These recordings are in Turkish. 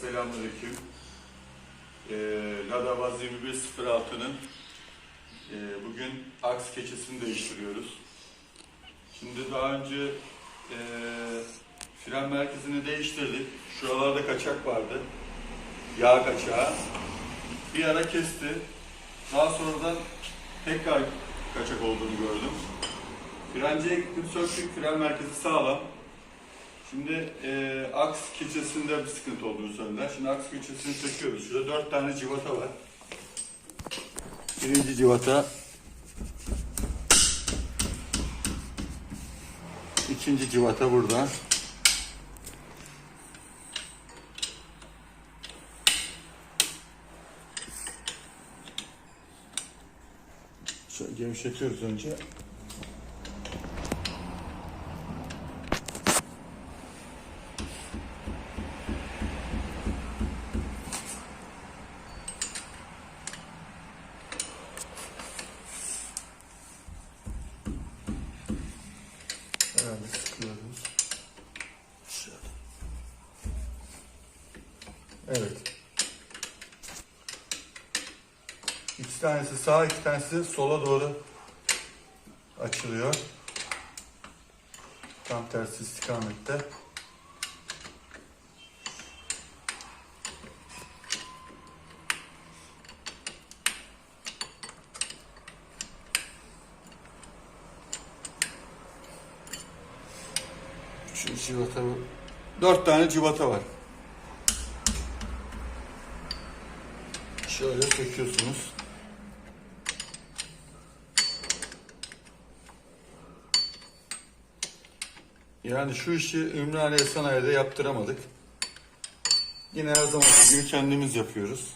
selamünaleyküm. Ee, Lada Vaz 2106'nın e, bugün aks keçesini değiştiriyoruz. Şimdi daha önce e, fren merkezini değiştirdik. Şuralarda kaçak vardı. Yağ kaçağı. Bir ara kesti. Daha sonradan tekrar kaçak olduğunu gördüm. Frenciye gittim söktük. Fren merkezi sağlam. Şimdi e, aks keçesinde bir sıkıntı olduğunu söylediler. Şimdi aks keçesini söküyoruz. Şurada dört tane civata var. Birinci civata. İkinci civata burada. Şöyle gevşetiyoruz önce. Evet. İki tanesi sağa, iki tanesi sola doğru açılıyor. Tam tersi istikamette. Şu civata. Dört tane civata var. Şöyle söküyorsunuz. Yani şu işi Ümraniye Sanayi'de yaptıramadık. Yine her zamanki gibi kendimiz yapıyoruz.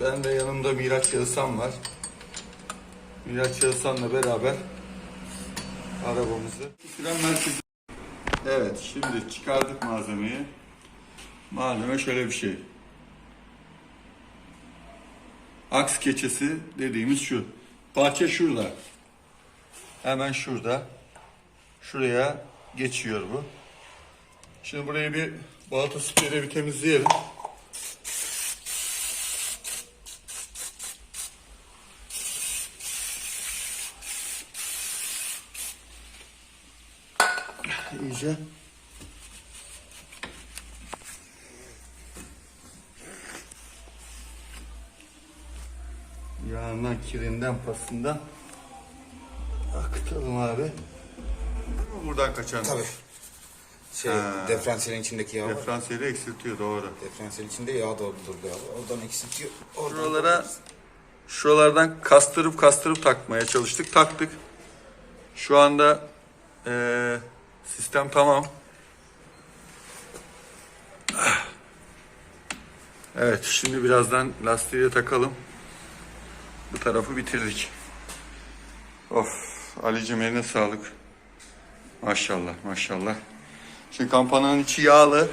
Ben de yanımda Miraç Yağısan var. Miraç Yağısan'la beraber arabamızı. Evet, şimdi çıkardık malzemeyi. Malzeme şöyle bir şey. Aks keçesi dediğimiz şu. Parça şurada. Hemen şurada. Şuraya geçiyor bu. Şimdi burayı bir balata spreyle bir temizleyelim. İyice. Yağından, kirinden, pasından akıtalım abi. Buradan kaçan. Tabii. Şey, Ha. içindeki yağ var. Diferansiyeli eksiltiyor doğru. Diferansiyelin içinde yağ doldurdu abi. Oradan eksiltiyor. Oradan Şuralara şuralardan kastırıp kastırıp takmaya çalıştık. Taktık. Şu anda eee, sistem tamam. Evet şimdi birazdan lastiği de takalım. Bu tarafı bitirdik. Of Ali'cim eline sağlık. Maşallah maşallah. Şimdi kampananın içi yağlı.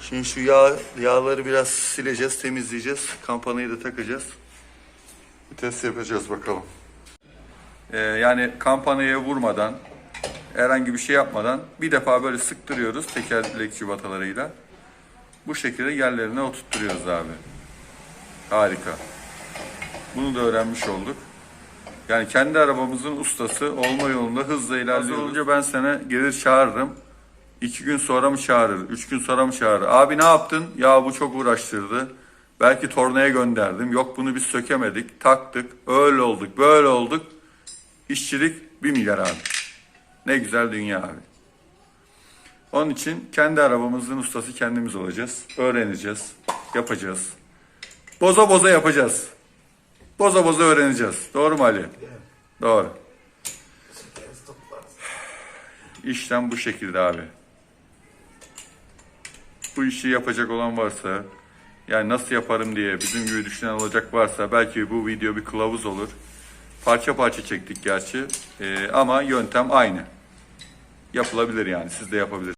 Şimdi şu yağ, yağları biraz sileceğiz, temizleyeceğiz. Kampanayı da takacağız. Bir test yapacağız bakalım. Ee, yani kampanaya vurmadan, herhangi bir şey yapmadan bir defa böyle sıktırıyoruz tekerlek civatalarıyla. Bu şekilde yerlerine oturtturuyoruz abi. Harika. Bunu da öğrenmiş olduk. Yani kendi arabamızın ustası olma yolunda hızla ilerliyoruz. olunca ben sana gelir çağırırım. İki gün sonra mı çağırır? Üç gün sonra mı çağırır? Abi ne yaptın? Ya bu çok uğraştırdı. Belki tornaya gönderdim. Yok bunu biz sökemedik. Taktık. Öyle olduk. Böyle olduk. İşçilik bir milyar abi. Ne güzel dünya abi. Onun için kendi arabamızın ustası kendimiz olacağız. Öğreneceğiz. Yapacağız. Boza boza yapacağız. Boza boza öğreneceğiz. Doğru mu Ali? Doğru. İşlem bu şekilde abi. Bu işi yapacak olan varsa, yani nasıl yaparım diye bizim gibi düşünen olacak varsa belki bu video bir kılavuz olur. Parça parça çektik gerçi Ee, ama yöntem aynı. Yapılabilir yani siz de yapabilirsiniz.